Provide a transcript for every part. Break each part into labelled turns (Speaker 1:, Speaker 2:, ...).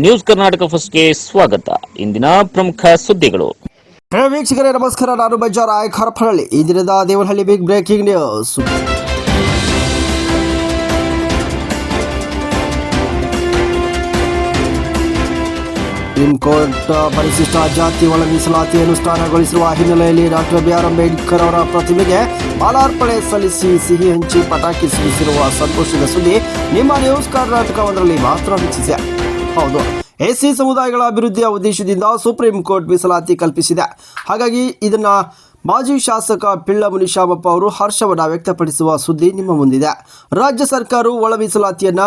Speaker 1: News Karnataka ಫಸ್ಟ್ಗೆ ಸ್ವಾಗತ. ಇಂದಿನ ಪ್ರಮುಖ ಸುದ್ದಿಗಳು.
Speaker 2: ವೀಕ್ಷಕರೇ ನಮಸ್ಕಾರ. ನಾನು ಬಜ್ಜಾರ ಆಯ್ ಈ ದಿನದ Devanahalli big breaking news supreme court ಪರಿಶಿಷ್ಟ ಜಾತಿ ಒಳ ಮೀಸಲಾತಿ ಅನುಷ್ಠಾನಗೊಳಿಸಿರುವ ಹಿನ್ನೆಲೆಯಲ್ಲಿ ಡಾಕ್ಟರ್ ಬಿ ಆರ್ ಅಂಬೇಡ್ಕರ್ ಅವರ ಪ್ರತಿಮೆಗೆ ಮಾಲಾರ್ಪಣೆ ಸಲ್ಲಿಸಿ ಸಿಹಿ ಹಂಚಿ ಪಟಾಕಿ ಸಿಡಿಸಿರುವ ಸಂತೋಷದ ಸುದ್ದಿ. ನಿಮ್ಮ ನ್ಯೂಸ್ ಕರ್ನಾಟಕ ಒಂದರಲ್ಲಿ ಮಾತ್ರ ವೀಕ್ಷಿಸಿ. ಹೌದು. ಎಸ್ಸಿ ಸಮುದಾಯಗಳ ಅಭಿವೃದ್ಧಿಯ ಉದ್ದೇಶದಿಂದ ಸುಪ್ರೀಂ ಕೋರ್ಟ್ ಮೀಸಲಾತಿ ಕಲ್ಪಿಸಿದೆ. ಹಾಗಾಗಿ ಇದನ್ನ ಮಾಜಿ ಶಾಸಕ ಪಿಳ್ಳ ಮುನಿಶಾಮಪ್ಪ ಅವರು ಹರ್ಷವನ್ನ ವ್ಯಕ್ತಪಡಿಸುವ ಸುದ್ದಿ ನಿಮ್ಮ ಮುಂದಿದೆ. ರಾಜ್ಯ ಸರ್ಕಾರವು ಒಳ ಮೀಸಲಾತಿಯನ್ನ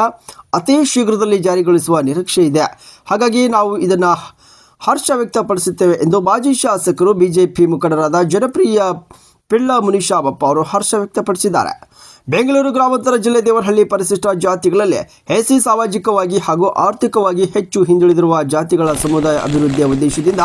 Speaker 2: ಅತಿ ಶೀಘ್ರದಲ್ಲಿ ಜಾರಿಗೊಳಿಸುವ ನಿರೀಕ್ಷೆ ಇದೆ. ಹಾಗಾಗಿ ನಾವು ಇದನ್ನ ಹರ್ಷ ವ್ಯಕ್ತಪಡಿಸುತ್ತೇವೆ ಎಂದು ಮಾಜಿ ಶಾಸಕರು ಬಿಜೆಪಿ ಮುಖಂಡರಾದ ಜನಪ್ರಿಯ ಪಿಳ್ಳ ಮುನಿಶಾಮಪ್ಪ ಅವರು ಹರ್ಷ ವ್ಯಕ್ತಪಡಿಸಿದ್ದಾರೆ. ಬೆಂಗಳೂರು ಗ್ರಾಮಾಂತರ ಜಿಲ್ಲೆ ದೇವರಹಳ್ಳಿ ಪರಿಶಿಷ್ಟ ಜಾತಿಗಳಲ್ಲಿ ಎಸಿ ಸಾಮಾಜಿಕವಾಗಿ ಹಾಗೂ ಆರ್ಥಿಕವಾಗಿ ಹೆಚ್ಚು ಹಿಂದುಳಿದಿರುವ ಜಾತಿಗಳ ಸಮುದಾಯ ಅಭಿವೃದ್ಧಿಯ ಉದ್ದೇಶದಿಂದ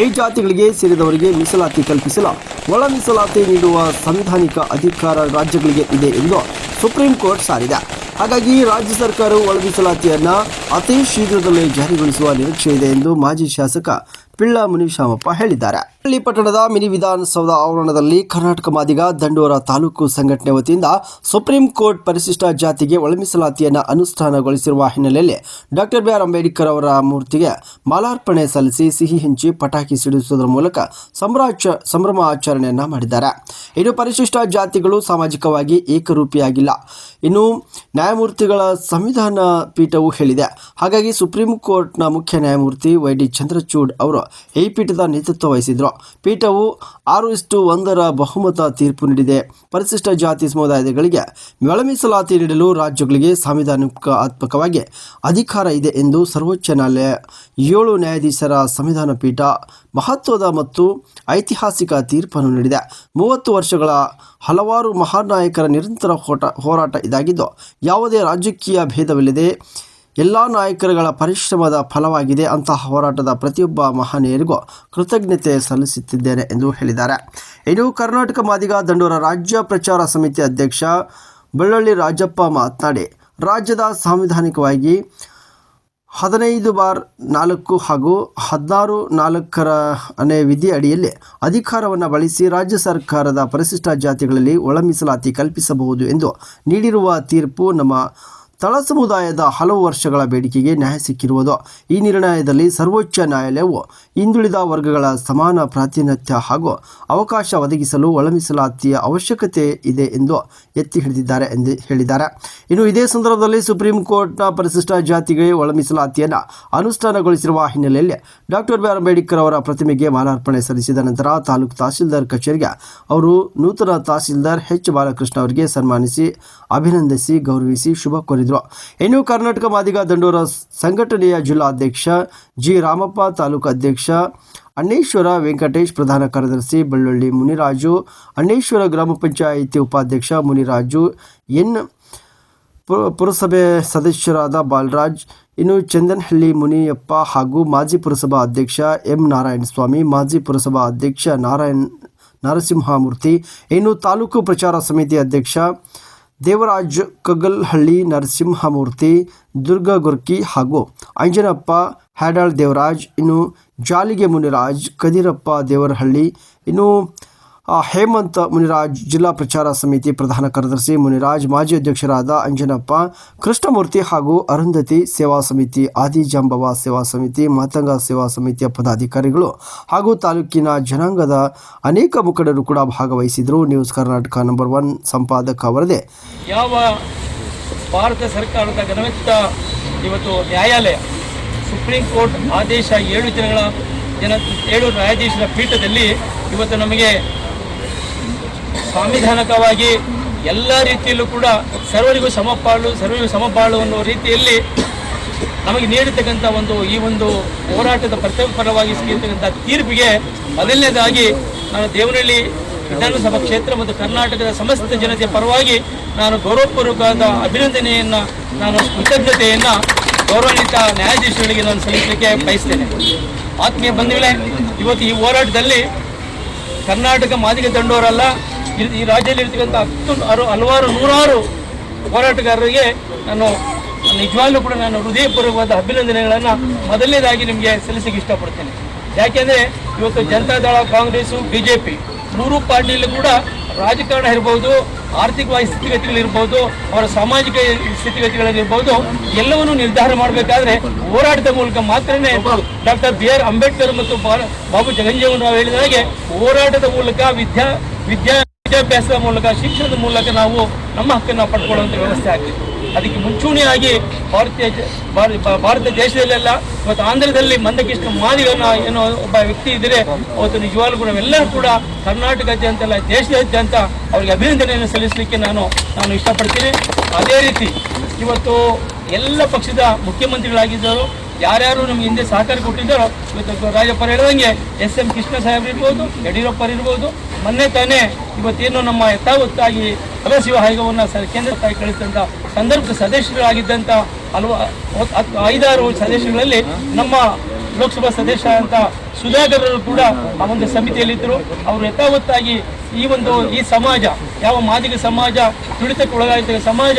Speaker 2: ಈ ಜಾತಿಗಳಿಗೆ ಸೇರಿದವರಿಗೆ ಮೀಸಲಾತಿ ಕಲ್ಪಿಸಲು ಒಳ ಮೀಸಲಾತಿ ನೀಡುವ ಸಂವಿಧಾನಿಕ ಅಧಿಕಾರ ರಾಜ್ಯಗಳಿಗೆ ಇದೆ ಎಂದು ಸುಪ್ರೀಂ ಕೋರ್ಟ್ ಸಾರಿದೆ. ಹಾಗಾಗಿ ರಾಜ್ಯ ಸರ್ಕಾರವು ಒಳ ಮೀಸಲಾತಿಯನ್ನು ಅತಿ ಶೀಘ್ರದಲ್ಲೇ ಜಾರಿಗೊಳಿಸುವ ನಿರೀಕ್ಷೆ ಇದೆ ಎಂದು ಮಾಜಿ ಶಾಸಕ ಪಿಳ್ಳ ಮುನಿಶಾಮಪ್ಪ ಹೇಳಿದ್ದಾರೆ. ಹಳ್ಳಿ ಪಟ್ಟಣದ ಮಿನಿ ವಿಧಾನಸೌಧ ಆವರಣದಲ್ಲಿ ಕರ್ನಾಟಕ ಮಾದಿಗ ದಂಡೋರ ತಾಲೂಕು ಸಂಘಟನೆ ವತಿಯಿಂದ ಸುಪ್ರೀಂ ಕೋರ್ಟ್ ಪರಿಶಿಷ್ಟ ಜಾತಿಗೆ ಒಳಮೀಸಲಾತಿಯನ್ನು ಅನುಷ್ಠಾನಗೊಳಿಸಿರುವ ಹಿನ್ನೆಲೆಯಲ್ಲಿ ಡಾಕ್ಟರ್ ಬಿ ಆರ್ ಅಂಬೇಡ್ಕರ್ ಅವರ ಮೂರ್ತಿಗೆ ಮಾಲಾರ್ಪಣೆ ಸಲ್ಲಿಸಿ ಸಿಹಿ ಹಂಚಿ ಪಟಾಕಿ ಸಿಡಿಸುವುದರ ಮೂಲಕ ಸಂಭ್ರಾಚ ಸಂಭ್ರಮ ಆಚರಣೆಯನ್ನು ಮಾಡಿದ್ದಾರೆ. ಇನ್ನು ಪರಿಶಿಷ್ಟ ಜಾತಿಗಳು ಸಾಮಾಜಿಕವಾಗಿ ಏಕರೂಪಿಯಾಗಿಲ್ಲ. ಇನ್ನು ನ್ಯಾಯಮೂರ್ತಿಗಳ ಸಂವಿಧಾನ ಪೀಠವು ಹೇಳಿದೆ. ಹಾಗಾಗಿ ಸುಪ್ರೀಂ ಕೋರ್ಟ್ನ ಮುಖ್ಯ ನ್ಯಾಯಮೂರ್ತಿ ವೈ ಡಿ ಚಂದ್ರಚೂಡ್ ಅವರು ಈ ಪೀಠದ ನೇತೃತ್ವ ವಹಿಸಿದರು. ಪೀಠವು ಆರು ಇಷ್ಟು ಒಂದರ ಬಹುಮತ ತೀರ್ಪು ನೀಡಿದೆ. ಪರಿಶಿಷ್ಟ ಜಾತಿ ಸಮುದಾಯಗಳಿಗೆ ಮೇಳಮೀಸಲಾತಿ ಮೀಸಲಾತಿ ನೀಡಲು ರಾಜ್ಯಗಳಿಗೆ ಸಾಂವಿಧಾನಿಕಾತ್ಮಕವಾಗಿ ಅಧಿಕಾರ ಇದೆ ಎಂದು ಸರ್ವೋಚ್ಚ ನ್ಯಾಯಾಲಯ ಏಳು ನ್ಯಾಯಾಧೀಶರ ಸಂವಿಧಾನ ಪೀಠ ಮಹತ್ವದ ಮತ್ತು ಐತಿಹಾಸಿಕ ತೀರ್ಪನ್ನು ನೀಡಿದೆ. ಮೂವತ್ತು ವರ್ಷಗಳ ಹಲವಾರು ಮಹಾನ್ ನಾಯಕರ ನಿರಂತರ ಹೋರಾಟ ಇದಾಗಿದ್ದು, ಯಾವುದೇ ರಾಜಕೀಯ ಭೇದವಿಲ್ಲದೆ ಎಲ್ಲ ನಾಯಕರುಗಳ ಪರಿಶ್ರಮದ ಫಲವಾಗಿದೆ ಅಂತಹ ಹೋರಾಟದ ಪ್ರತಿಯೊಬ್ಬ ಮಹನೀಯರಿಗೂ ಕೃತಜ್ಞತೆ ಸಲ್ಲಿಸುತ್ತಿದ್ದೇನೆ ಎಂದು ಹೇಳಿದ್ದಾರೆ. ಇನ್ನು ಕರ್ನಾಟಕ ಮಾದಿಗ ದಂಡೂರ ರಾಜ್ಯ ಪ್ರಚಾರ ಸಮಿತಿ ಅಧ್ಯಕ್ಷ ಬೆಳ್ಳಳ್ಳಿ ರಾಜಪ್ಪ ಮಾತನಾಡಿ, ರಾಜ್ಯದ ಸಾಂವಿಧಾನಿಕವಾಗಿ ಹದಿನೈದು ಬಾರ್ ನಾಲ್ಕು ಹಾಗೂ ಹದಿನಾರು ನಾಲ್ಕರ ಅನೇ ವಿಧಿ ಅಡಿಯಲ್ಲಿ ಅಧಿಕಾರವನ್ನು ಬಳಸಿ ರಾಜ್ಯ ಸರ್ಕಾರದ ಪರಿಶಿಷ್ಟ ಜಾತಿಗಳಲ್ಲಿ ಒಳ ಮೀಸಲಾತಿ ಕಲ್ಪಿಸಬಹುದು ಎಂದು ನೀಡಿರುವ ತೀರ್ಪು ನಮ್ಮ ತಳ ಸಮುದಾಯದ ಹಲವು ವರ್ಷಗಳ ಬೇಡಿಕೆಗೆ ನ್ಯಾಯ ಸಿಕ್ಕಿರುವುದು. ಈ ನಿರ್ಣಯದಲ್ಲಿ ಸರ್ವೋಚ್ಚ ನ್ಯಾಯಾಲಯವು ಹಿಂದುಳಿದ ವರ್ಗಗಳ ಸಮಾನ ಪ್ರಾತಿನಿಧ್ಯ ಹಾಗೂ ಅವಕಾಶ ಒದಗಿಸಲು ಒಳಮೀಸಲಾತಿಯ ಅವಶ್ಯಕತೆ ಇದೆ ಎಂದು ಎತ್ತಿ ಹಿಡಿದಿದ್ದಾರೆ ಎಂದು ಹೇಳಿದ್ದಾರೆ. ಇನ್ನು ಇದೇ ಸಂದರ್ಭದಲ್ಲಿ ಸುಪ್ರೀಂ ಕೋರ್ಟ್ನ ಪರಿಶಿಷ್ಟ ಜಾತಿಗೆ ಒಳಮೀಸಲಾತಿಯನ್ನು ಅನುಷ್ಠಾನಗೊಳಿಸಿರುವ ಹಿನ್ನೆಲೆಯಲ್ಲಿ ಡಾಕ್ಟರ್ ಬಿ. ಆರ್. ಅಂಬೇಡ್ಕರ್ ಅವರ ಪ್ರತಿಮೆಗೆ ಮಾಲಾರ್ಪಣೆ ಸಲ್ಲಿಸಿದ ನಂತರ ತಾಲೂಕು ತಹಸೀಲ್ದಾರ್ ಕಚೇರಿಗೆ ಅವರು ನೂತನ ತಹಸೀಲ್ದಾರ್ ಎಚ್. ಬಾಲಕೃಷ್ಣ ಅವರಿಗೆ ಸನ್ಮಾನಿಸಿ, ಅಭಿನಂದಿಸಿ, ಗೌರವಿಸಿ ಶುಭ ಕೋರಿದರು. ಇನ್ನು ಕರ್ನಾಟಕ ಮಾದಿಗ ದಂಡೋರ ಸಂಘಟನೆಯ ಜಿಲ್ಲಾಧ್ಯಕ್ಷ ಜಿ ರಾಮಪ್ಪ, ತಾಲೂಕು ಅಧ್ಯಕ್ಷ ಅಣ್ಣೇಶ್ವರ ವೆಂಕಟೇಶ್, ಪ್ರಧಾನ ಕಾರ್ಯದರ್ಶಿ ಬೆಳ್ಳುಳ್ಳಿ ಮುನಿರಾಜು, ಅಣ್ಣೇಶ್ವರ ಗ್ರಾಮ ಪಂಚಾಯಿತಿ ಉಪಾಧ್ಯಕ್ಷ ಮುನಿರಾಜು, ಎನ್ ಪುರ- ಪುರಸಭೆ ಸದಸ್ಯರಾದ ಬಾಲರಾಜ್, ಇನ್ನು ಚಂದನಹಳ್ಳಿ ಮುನಿಯಪ್ಪ ಹಾಗೂ ಮಾಜಿ ಪುರಸಭಾ ಅಧ್ಯಕ್ಷ ಎಂ ನಾರಾಯಣಸ್ವಾಮಿ, ಮಾಜಿ ಪುರಸಭಾ ಅಧ್ಯಕ್ಷ ನಾರಾಯಣ್, ನರಸಿಂಹಮೂರ್ತಿ, ಇನ್ನು ತಾಲೂಕು ಪ್ರಚಾರ ಸಮಿತಿ ಅಧ್ಯಕ್ಷ ದೇವರಾಜ್ ಕಗ್ಗಲ್ಹಳ್ಳಿ ನರಸಿಂಹಮೂರ್ತಿ ದುರ್ಗಾ ಗುರ್ಕಿ ಹಾಗೂ ಅಂಜನಪ್ಪ ಹ್ಯಾಡಾಳ್ ದೇವರಾಜ್, ಇನ್ನು ಜಾಲಿಗೆ ಮುನಿರಾಜ್, ಕದಿರಪ್ಪ ದೇವರಹಳ್ಳಿ, ಇನ್ನು ಹೇಮಂತ್ ಮುನಿರಾಜ್ ಜಿಲ್ಲಾ ಪ್ರಚಾರ ಸಮಿತಿ ಪ್ರಧಾನ ಕಾರ್ಯದರ್ಶಿ ಮುನಿರಾಜ್, ಮಾಜಿ ಅಧ್ಯಕ್ಷರಾದ ಅಂಜನಪ್ಪ, ಕೃಷ್ಣಮೂರ್ತಿ ಹಾಗೂ ಅರುಂಧತಿ ಸೇವಾ ಸಮಿತಿ, ಆದಿಜಾಂಬವ ಸೇವಾ ಸಮಿತಿ, ಮಾತಂಗ ಸೇವಾ ಸಮಿತಿಯ ಪದಾಧಿಕಾರಿಗಳು ಹಾಗೂ ತಾಲೂಕಿನ ಜನಾಂಗದ ಅನೇಕ ಮುಖಂಡರು ಕೂಡ ಭಾಗವಹಿಸಿದರು. ನ್ಯೂಸ್ ಕರ್ನಾಟಕ ನಂಬರ್ ಒನ್ ಸಂಪಾದಕ ವರದಿ.
Speaker 3: ಯಾವ ಭಾರತ ಸರ್ಕಾರದ ಘನವೆತ್ತ ಇವತ್ತು ನ್ಯಾಯಾಲಯ ಸುಪ್ರೀಂ ಕೋರ್ಟ್ ಆದೇಶ ಏಳು ದಿನಗಳ ಜನ, ಏಳು ನ್ಯಾಯಾಧೀಶರ ಪೀಠದಲ್ಲಿ ಇವತ್ತು ನಮಗೆ ಸಾಂವಿಧಾನಿಕವಾಗಿ ಎಲ್ಲ ರೀತಿಯಲ್ಲೂ ಕೂಡ ಸರ್ವರಿಗೂ ಸಮಪಾಳು ಸರ್ವರಿಗೂ ಸಮಪಾಳು ಅನ್ನೋ ರೀತಿಯಲ್ಲಿ ನಮಗೆ ನೀಡಿರ್ತಕ್ಕಂಥ ಒಂದು ಈ ಒಂದು ಹೋರಾಟದ ಪರವಾಗಿ ಸಿಗಿರ್ತಕ್ಕಂಥ ತೀರ್ಪಿಗೆ ಮೊದಲನೇದಾಗಿ ನಾನು ದೇವನಹಳ್ಳಿ ವಿಧಾನಸಭಾ ಕ್ಷೇತ್ರ ಮತ್ತು ಕರ್ನಾಟಕದ ಸಮಸ್ತ ಜನತೆಯ ಪರವಾಗಿ ನಾನು ಗೌರವಪೂರ್ವಕವಾದ ಅಭಿನಂದನೆಯನ್ನು, ನಾನು ಕೃತಜ್ಞತೆಯನ್ನು ಗೌರವಾನ್ವಿತ ನ್ಯಾಯಾಧೀಶರಿಗೆ ನಾನು ಸಲ್ಲಿಸಲಿಕ್ಕೆ ಬಯಸ್ತೇನೆ. ಆತ್ಮೀಯ ಬಂಧುಗಳೇ, ಇವತ್ತು ಈ ಹೋರಾಟದಲ್ಲಿ ಕರ್ನಾಟಕ ಮಾದಿಗ ದಂಡೋರಲ್ಲ ಈ- ರಾಜ್ಯದಲ್ಲಿ ಇರ್ತಕ್ಕಂಥ ಹತ್ತು ಅರು ಹಲವಾರು ನೂರಾರು ಹೋರಾಟಗಾರರಿಗೆ ನಾನು ನಿಜವಾಗ್ಲೂ ಕೂಡ ನಾನು ಹೃದಯಪೂರ್ವಕವಾದ ಅಭಿನಂದನೆಗಳನ್ನು ಮೊದಲನೇದಾಗಿ ನಿಮಗೆ ಸಲ್ಲಿಸಕ್ಕೆ ಇಷ್ಟಪಡ್ತೇನೆ. ಯಾಕೆಂದರೆ ಇವತ್ತು Janata Dal Congress B J P ಮೂರು ಪಾರ್ಟಿಯಲ್ಲೂ ಕೂಡ ರಾಜಕಾರಣ ಇರ್ಬೋದು, ಆರ್ಥಿಕವಾಗಿ ಸ್ಥಿತಿಗತಿಗಳಿರ್ಬೋದು ಅವರ ಸಾಮಾಜಿಕ ಸ್ಥಿತಿಗತಿಗಳಲ್ಲಿರ್ಬೋದು ಎಲ್ಲವನ್ನೂ ನಿರ್ಧಾರ ಮಾಡಬೇಕಾದ್ರೆ ಹೋರಾಟದ ಮೂಲಕ ಮಾತ್ರನೇ ಡಾಕ್ಟರ್ ಬಿ ಆರ್ ಅಂಬೇಡ್ಕರ್ ಮತ್ತು ಬಾಬು ಜಗಂಜೀವನ್ ರಾವ್ ಹೇಳಿದ ಹಾಗೆ ಹೋರಾಟದ ಮೂಲಕ ವಿದ್ಯಾ ವಿದ್ಯಾ ವಿದ್ಯಾಭ್ಯಾಸದ ಮೂಲಕ, ಶಿಕ್ಷಣದ ಮೂಲಕ ನಾವು ನಮ್ಮ ಹಕ್ಕನ್ನು ಪಡ್ಕೊಳ್ಳುವಂಥ ವ್ಯವಸ್ಥೆ ಆಗ್ತಿತ್ತು ಅದಕ್ಕೆ ಮುಂಚೂಣಿಯಾಗಿ ಭಾರತೀಯ ಭಾರತ ದೇಶದಲ್ಲೆಲ್ಲ ಇವತ್ತು ಆಂಧ್ರದಲ್ಲಿ ಮಂದಕೃಷ್ಣ ಮಾದಿಗನ ಏನೋ ಒಬ್ಬ ವ್ಯಕ್ತಿ ಇದ್ದರೆ ಅವತ್ತು ನಿಜವಾಗ್ಲೂ ಕೂಡ ನಾವೆಲ್ಲರೂ ಕೂಡ ಕರ್ನಾಟಕದಾದ್ಯಂತ ಅಲ್ಲ ದೇಶದಾದ್ಯಂತ ಅವರಿಗೆ ಅಭಿನಂದನೆಯನ್ನು ಸಲ್ಲಿಸಲಿಕ್ಕೆ ನಾನು ನಾನು ಇಷ್ಟಪಡ್ತೀನಿ. ಅದೇ ರೀತಿ ಇವತ್ತು ಎಲ್ಲ ಪಕ್ಷದ ಮುಖ್ಯಮಂತ್ರಿಗಳಾಗಿದ್ದರು ಯಾರ್ಯಾರು ನಮ್ಗೆ ಹಿಂದೆ ಸಹಕಾರ ಕೊಟ್ಟಿದ್ದಾರೋ, ಇವತ್ತು ರಾಜಪ್ಪ ಹೇಳಿದಂಗೆ ಎಸ್ ಎಂ ಕೃಷ್ಣ ಸಾಹೇಬ್ರು ಇರ್ಬೋದು ಯಡಿಯೂರಪ್ಪರು ಇರ್ಬೋದು ಮೊನ್ನೆ ತಾನೇ ಇವತ್ತೇನು ನಮ್ಮ ಯಥಾವತ್ತಾಗಿ ಶಿವ ಆಯೋಗವನ್ನು ಕೇಂದ್ರ ತಾಯಿ ಕಳಿಸಿದಂತ ಸಂದರ್ಭದ ಸದಸ್ಯರಾಗಿದ್ದಂಥ ಹಲವು ಐದಾರು ಸದಸ್ಯಗಳಲ್ಲಿ ನಮ್ಮ ಲೋಕಸಭಾ ಸದಸ್ಯ ಅಂತ ಸುಧಾಕರರು ಕೂಡ ಆ ಒಂದು ಸಮಿತಿಯಲ್ಲಿದ್ದರು. ಅವರು ಯಥಾವತ್ತಾಗಿ ಈ ಒಂದು, ಈ ಸಮಾಜ, ಯಾವ ಮಾದಿಗ ಸಮಾಜ, ತುಳಿತಕ್ಕೆ ಒಳಗಾಗಿದ್ದ ಸಮಾಜ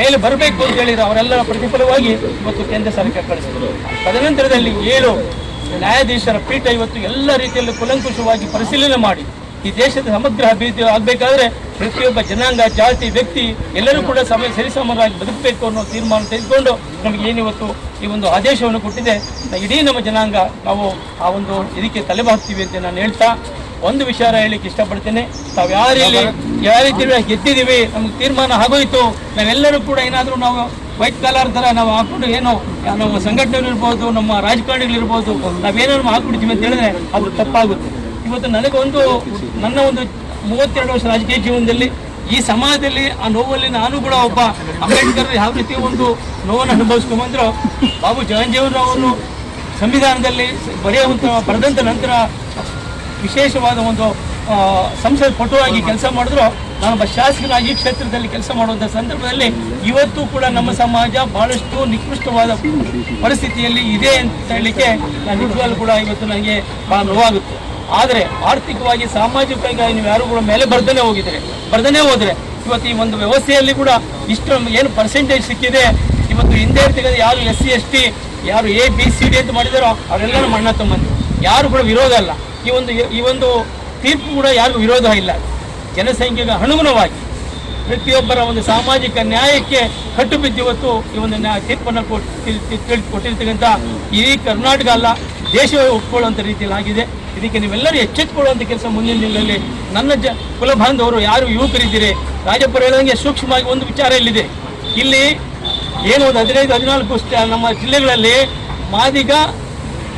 Speaker 3: ಮೇಲೆ ಬರಬೇಕು ಅಂತ ಹೇಳಿದ್ರು. ಅವರೆಲ್ಲರ ಪ್ರತಿಫಲವಾಗಿ ಇವತ್ತು ಕೇಂದ್ರ ಸರ್ಕಾರ ಕಳಿಸಿದರು. ತದನಂತರದಲ್ಲಿ ಏಳು ನ್ಯಾಯಾಧೀಶರ ಪೀಠ ಇವತ್ತು ಎಲ್ಲ ರೀತಿಯಲ್ಲೂ ಕುಲಂಕುಷವಾಗಿ ಪರಿಶೀಲನೆ ಮಾಡಿ. ಈ ದೇಶದ ಸಮಗ್ರ ಅಭಿವೃದ್ಧಿ ಆಗಬೇಕಾದ್ರೆ ಪ್ರತಿಯೊಬ್ಬ ಜನಾಂಗ, ಜಾತಿ, ವ್ಯಕ್ತಿ ಎಲ್ಲರೂ ಕೂಡ ಸಮಯ ಸರಿಸಮರಾಗಿ ಬದುಕಬೇಕು ಅನ್ನೋ ತೀರ್ಮಾನ ತೆಗೆದುಕೊಂಡು ನಮಗೆ ಏನಿವತ್ತು ಈ ಒಂದು ಆದೇಶವನ್ನು ಕೊಟ್ಟಿದೆ. ಇಡೀ ನಮ್ಮ ಜನಾಂಗ ನಾವು ಆ ಒಂದು ಇದಕ್ಕೆ ತಲೆಬಾಗ್ತೀವಿ ಅಂತ ನಾನು ಹೇಳ್ತಾ ಒಂದು ವಿಚಾರ ಹೇಳಿಕ್ಕೆ ಇಷ್ಟಪಡ್ತೇನೆ. ನಾವು ಯಾರಲ್ಲಿ ಯಾವ ರೀತಿ ಗೆದ್ದಿದ್ದೀವಿ, ನಮ್ಗೆ ತೀರ್ಮಾನ ಆಗೋಯ್ತು, ನಾವೆಲ್ಲರೂ ಕೂಡ ಏನಾದರೂ ನಾವು ವೈಟ್ ಕಾಲರ್ ಥರ ನಾವು ಹಾಕೊಂಡು ಏನೋ ನಮ್ಮ ಸಂಘಟನೆಗಳಿರ್ಬೋದು ನಮ್ಮ ರಾಜಕಾರಣಿಗಳಿರ್ಬೋದು ನಾವೇನಾದ್ರು ಹಾಕ್ಬಿಡ್ತೀವಿ ಅಂತ ಹೇಳಿದ್ರೆ ಅದು ತಪ್ಪಾಗುತ್ತೆ. ಇವತ್ತು ನನಗೊಂದು ನನ್ನ ಒಂದು ಮೂವತ್ತೆರಡು ವರ್ಷ ರಾಜಕೀಯ ಜೀವನದಲ್ಲಿ ಈ ಸಮಾಜದಲ್ಲಿ ಆ ನೋವಲ್ಲಿ ನಾನು ಕೂಡ ಒಬ್ಬ ಅಂಬೇಡ್ಕರ್ ಯಾವ ರೀತಿ ಒಂದು ನೋವನ್ನು ಅನುಭವಿಸ್ಕೊಂಬಂದ್ರು ಬಾಬು ಜಗಂಜೀವನ್ ಅವರು ಸಂವಿಧಾನದಲ್ಲಿ ಬರೆಯುವಂಥ ಬರೆದಂಥ ನಂತರ ವಿಶೇಷವಾದ ಒಂದು ಸಂಸದ ಪಟುವಾಗಿ ಕೆಲಸ ಮಾಡಿದ್ರು, ನಾನು ಶಾಸಕನಾಗಿ ಈ ಕ್ಷೇತ್ರದಲ್ಲಿ ಕೆಲಸ ಮಾಡುವಂಥ ಸಂದರ್ಭದಲ್ಲಿ ಇವತ್ತು ಕೂಡ ನಮ್ಮ ಸಮಾಜ ಬಹಳಷ್ಟು ನಿಕೃಷ್ಟವಾದ ಪರಿಸ್ಥಿತಿಯಲ್ಲಿ ಇದೆ ಅಂತ ಹೇಳಲಿಕ್ಕೆ ನಾನು ಕೂಡ ಇವತ್ತು ನನಗೆ ಬಹಳ ನೋವಾಗುತ್ತೆ. ಆದರೆ ಆರ್ಥಿಕವಾಗಿ, ಸಾಮಾಜಿಕವಾಗಿ ನೀವು ಯಾರು ಕೂಡ ಮೇಲೆ ಬರ್ದನೇ ಹೋಗಿದ್ರೆ. ಬರ್ದನೇ ಹೋದರೆ ಇವತ್ತು ಈ ಒಂದು ವ್ಯವಸ್ಥೆಯಲ್ಲಿ ಕೂಡ ಇಷ್ಟು ಏನು ಪರ್ಸೆಂಟೇಜ್ ಸಿಕ್ಕಿದೆ. ಇವತ್ತು ಹಿಂದೆ ಇರ್ತಕ್ಕಂಥ ಯಾರು ಎಸ್ ಸಿ ಎಸ್ ಟಿ ಯಾರು ಎ, ಬಿ, ಸಿ, ಡಿ ಅಂತ ಮಾಡಿದಾರೋ ಅವರೆಲ್ಲರೂ ಮಣ್ಣ ತಮ್ಮಂದು ಯಾರು ಕೂಡ ವಿರೋಧ ಅಲ್ಲ. ಈ ಒಂದು ಈ ಒಂದು ತೀರ್ಪು ಕೂಡ ಯಾರಿಗೂ ವಿರೋಧ ಇಲ್ಲ. ಜನಸಂಖ್ಯೆಗೆ ಅನುಗುಣವಾಗಿ ಪ್ರತಿಯೊಬ್ಬರ ಒಂದು ಸಾಮಾಜಿಕ ನ್ಯಾಯಕ್ಕೆ ಕಟ್ಟುಬಿದ್ದು ಇವತ್ತು ಈ ಒಂದು ನ್ಯಾಯ ತೀರ್ಪನ್ನು ಕೊಟ್ಟು ಕೊಟ್ಟಿರ್ತಕ್ಕಂಥ ಇಡೀ ಕರ್ನಾಟಕ ಅಲ್ಲ, ದೇಶವೇ ಒಪ್ಕೊಳ್ಳುವಂಥ ರೀತಿಯಲ್ಲಿ ಆಗಿದೆ ಇದಕ್ಕೆ ನೀವೆಲ್ಲರೂ ಎಚ್ಚೆತ್ತುಕೊಳ್ಳುವಂಥ ಕೆಲಸ ಮುಂದಿನ ದಿನಗಳಲ್ಲಿ ನನ್ನ ಜ ಕುಲ ಬಾಂಧವರು ಯಾರು ಯುವಕರಿದ್ದೀರಿ? ರಾಜಪ್ಪರು ಹೇಳಿದಂಗೆ ಸೂಕ್ಷ್ಮವಾಗಿ ಒಂದು ವಿಚಾರ ಇಲ್ಲಿದೆ. ಇಲ್ಲಿ ಏನು ಒಂದು ಹದಿನೈದು, ಹದಿನಾಲ್ಕು ನಮ್ಮ ಜಿಲ್ಲೆಗಳಲ್ಲಿ ಮಾದಿಗ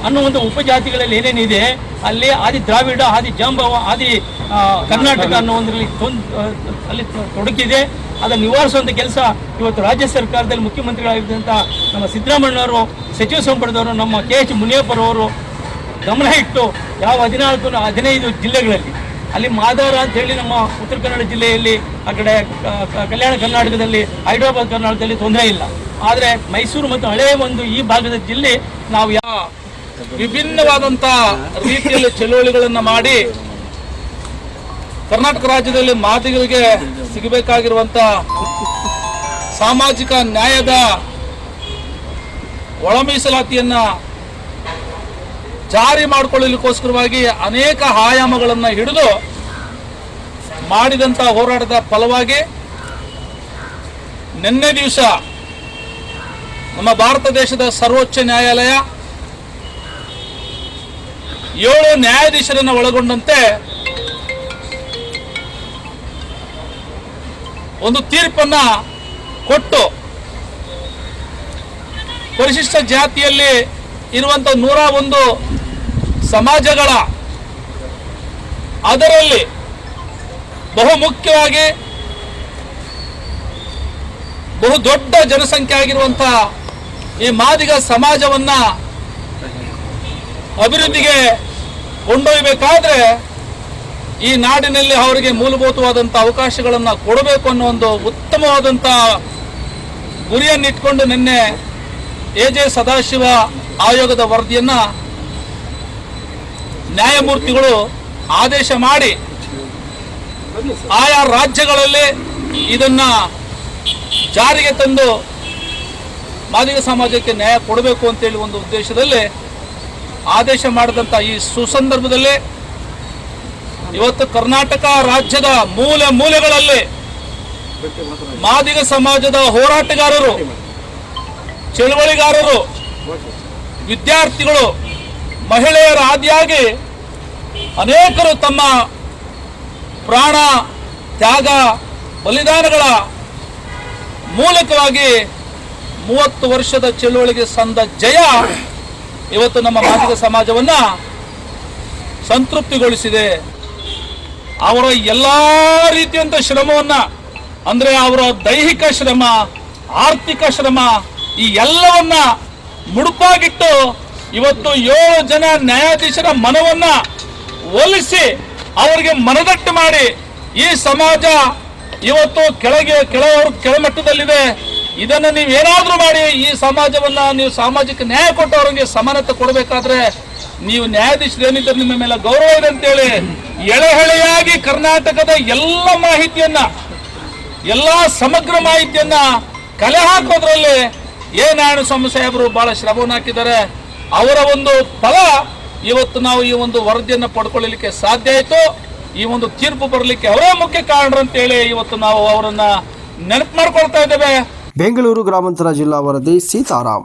Speaker 3: ಅನ್ನೋ ಒಂದು ಉಪಜಾತಿಗಳಲ್ಲಿ ಏನೇನಿದೆ ಅಲ್ಲಿ ಆದಿ ದ್ರಾವಿಡ, ಆದಿ ಜಾಂಬವ, ಆದಿ ಕರ್ನಾಟಕ ಅನ್ನೋ ಒಂದರಲ್ಲಿ ಅಲ್ಲಿ ತೊಡಕಿದೆ. ಅದನ್ನು ನಿವಾರಿಸುವಂಥ ಕೆಲಸ ಇವತ್ತು ರಾಜ್ಯ ಸರ್ಕಾರದಲ್ಲಿ ಮುಖ್ಯಮಂತ್ರಿಗಳಾಗಿದ್ದಂಥ ನಮ್ಮ ಸಿದ್ದರಾಮಣ್ಣವರು ಸಚಿವ ಸಂಪುಟದವರು, ನಮ್ಮ ಕೆ ಎಚ್ ಮುನಿಯಪ್ಪರವರು ಗಮನ ಇಟ್ಟು ಯಾವ ಹದಿನಾಲ್ಕು, ಹದಿನೈದು ಜಿಲ್ಲೆಗಳಲ್ಲಿ, ಅಲ್ಲಿ ಮಾದಾರ ಅಂತ ಹೇಳಿ ನಮ್ಮ ಉತ್ತರ ಕನ್ನಡ ಜಿಲ್ಲೆಯಲ್ಲಿ, ಆ ಕಡೆ ಕಲ್ಯಾಣ ಕರ್ನಾಟಕದಲ್ಲಿ, ಹೈದರಾಬಾದ್ ಕರ್ನಾಟಕದಲ್ಲಿ ತೊಂದರೆ ಇಲ್ಲ. ಆದರೆ ಮೈಸೂರು ಮತ್ತು ಹಳೆಯ ಒಂದು ಈ ಭಾಗದ ಜಿಲ್ಲೆ, ನಾವು ಯಾವ
Speaker 4: ವಿಭಿನ್ನವಾದಂಥ ರೀತಿಯಲ್ಲಿ ಚಳುವಳಿಗಳನ್ನು ಮಾಡಿ, ಕರ್ನಾಟಕ ರಾಜ್ಯದಲ್ಲಿ ಮಾದಿಗರಿಗೆ ಸಿಗಬೇಕಾಗಿರುವಂಥ ಸಾಮಾಜಿಕ ನ್ಯಾಯದ ಒಳ ಮೀಸಲಾತಿಯನ್ನ ಜಾರಿ ಮಾಡಿಕೊಳ್ಳಲಿಕ್ಕೋಸ್ಕರವಾಗಿ ಅನೇಕ ಆಯಾಮಗಳನ್ನು ಹಿಡಿದು ಮಾಡಿದಂಥ ಹೋರಾಟದ ಫಲವಾಗಿ ನಿನ್ನೆ ದಿವಸ ನಮ್ಮ ಭಾರತ ದೇಶದ ಸರ್ವೋಚ್ಚ ನ್ಯಾಯಾಲಯ ಏಳು ನ್ಯಾಯಾಧೀಶರನ್ನು ಒಳಗೊಂಡಂತೆ ಒಂದು ತೀರ್ಪನ್ನ ಕೊಟ್ಟು ಪರಿಶಿಷ್ಟ ಜಾತಿಯಲ್ಲಿ ಇರುವಂಥ ನೂರ ಒಂದು ಸಮಾಜಗಳ ಅದರಲ್ಲಿ ಬಹುಮುಖ್ಯವಾಗಿ ಬಹುದೊಡ್ಡ ಜನಸಂಖ್ಯೆ ಆಗಿರುವಂತಹ ಈ ಮಾದಿಗ ಸಮಾಜವನ್ನ ಅಭಿವೃದ್ಧಿಗೆ ಕೊಂಡೊಯ್ಯಬೇಕಾದ್ರೆ ಈ ನಾಡಿನಲ್ಲಿ ಅವರಿಗೆ ಮೂಲಭೂತವಾದಂಥ ಅವಕಾಶಗಳನ್ನು ಕೊಡಬೇಕು ಅನ್ನೋ ಒಂದು ಉತ್ತಮವಾದಂಥ ಗುರಿಯನ್ನಿಟ್ಕೊಂಡು ನಿನ್ನೆ ಎ ಜೆ ಸದಾಶಿವ ಆಯೋಗದ ವರದಿಯನ್ನ ನ್ಯಾಯಮೂರ್ತಿಗಳು ಆದೇಶ ಮಾಡಿ ಆಯಾ ರಾಜ್ಯಗಳಲ್ಲಿ ಇದನ್ನ ಜಾರಿಗೆ ತಂದು ಮಾದಿಗ ಸಮಾಜಕ್ಕೆ ನ್ಯಾಯ ಕೊಡಬೇಕು ಅಂತೇಳಿ ಒಂದು ಉದ್ದೇಶದಲ್ಲಿ ಆದೇಶ ಮಾಡಿದಂಥ ಈ ಸುಸಂದರ್ಭದಲ್ಲಿ ಇವತ್ತು ಕರ್ನಾಟಕ ರಾಜ್ಯದ ಮೂಲೆ ಮೂಲೆಗಳಲ್ಲಿ ಮಾದಿಗ ಸಮಾಜದ ಹೋರಾಟಗಾರರು, ಚಳವಳಿಗಾರರು, ವಿದ್ಯಾರ್ಥಿಗಳು ಮಹಿಳೆಯರ ಆದಿಯಾಗಿ ಅನೇಕರು ತಮ್ಮ ಪ್ರಾಣ, ತ್ಯಾಗ, ಬಲಿದಾನಗಳ ಮೂಲಕವಾಗಿ ಮೂವತ್ತು ವರ್ಷದ ಚಳುವಳಿಗೆ ಸಂದ ಜಯ ಇವತ್ತು ನಮ್ಮ ಮಾದಿಗ ಸಮಾಜವನ್ನ ಸಂತೃಪ್ತಿಗೊಳಿಸಿದೆ. ಅವರ ಎಲ್ಲ ರೀತಿಯಂತ ಶ್ರಮವನ್ನ, ಅಂದ್ರೆ ಅವರ ದೈಹಿಕ ಶ್ರಮ, ಆರ್ಥಿಕ ಶ್ರಮ, ಈ ಎಲ್ಲವನ್ನ ಮುಡುಪಾಗಿಟ್ಟು ಇವತ್ತು ಏಳು ಜನ ನ್ಯಾಯಾಧೀಶರ ಮನವನ್ನ ಒಲಿಸಿ ಅವರಿಗೆ ಮನದಟ್ಟು ಮಾಡಿ ಈ ಸಮಾಜ ಇವತ್ತು ಕೆಳಗೆ ಕೆಳವರು ಕೆಳಮಟ್ಟದಲ್ಲಿದೆ. ಇದನ್ನು ನೀವು ಏನಾದರೂ ಮಾಡಿ ಈ ಸಮಾಜವನ್ನ ನೀವು ಸಾಮಾಜಿಕ ನ್ಯಾಯ ಕೊಟ್ಟು ಅವರಿಗೆ ಸಮಾನತೆ ಕೊಡಬೇಕಾದ್ರೆ ನೀವು ನ್ಯಾಯಾಧೀಶರು ಏನಿದ್ದರೆ ನಿಮ್ಮ ಮೇಲೆ ಗೌರವ ಇದೆ ಅಂತೇಳಿ ಎಳೆಹಳೆಯಾಗಿ ಕರ್ನಾಟಕದ ಎಲ್ಲ ಮಾಹಿತಿಯನ್ನ, ಎಲ್ಲ ಸಮಗ್ರ ಮಾಹಿತಿಯನ್ನ ಕಲೆ ಹಾಕೋದ್ರಲ್ಲಿ ಎ. ನಾರಾಯಣಸ್ವಾಮಿ ಸಾಹೇಬರು ಬಹಳ ಶ್ರಮವನ್ನು ಹಾಕಿದ್ದಾರೆ. ಅವರ ಒಂದು ಫಲ ಇವತ್ತು ನಾವು ಈ ಒಂದು ವರದಿಯನ್ನು ಪಡ್ಕೊಳ್ಳಲಿಕ್ಕೆ ಸಾಧ್ಯ ಆಯಿತು. ಈ ಒಂದು ತೀರ್ಪು ಬರಲಿಕ್ಕೆ ಅವರೇ ಮುಖ್ಯ ಕಾರಣರು ಅಂತೇಳಿ ಇವತ್ತು ನಾವು ಅವರನ್ನ ನೆನಪು ಮಾಡ್ಕೊಳ್ತಾ ಇದ್ದೇವೆ.
Speaker 2: ಬೆಂಗಳೂರು ಗ್ರಾಮಾಂತರ ಜಿಲ್ಲಾ ವರದಿ ಸೀತಾರಾಮ್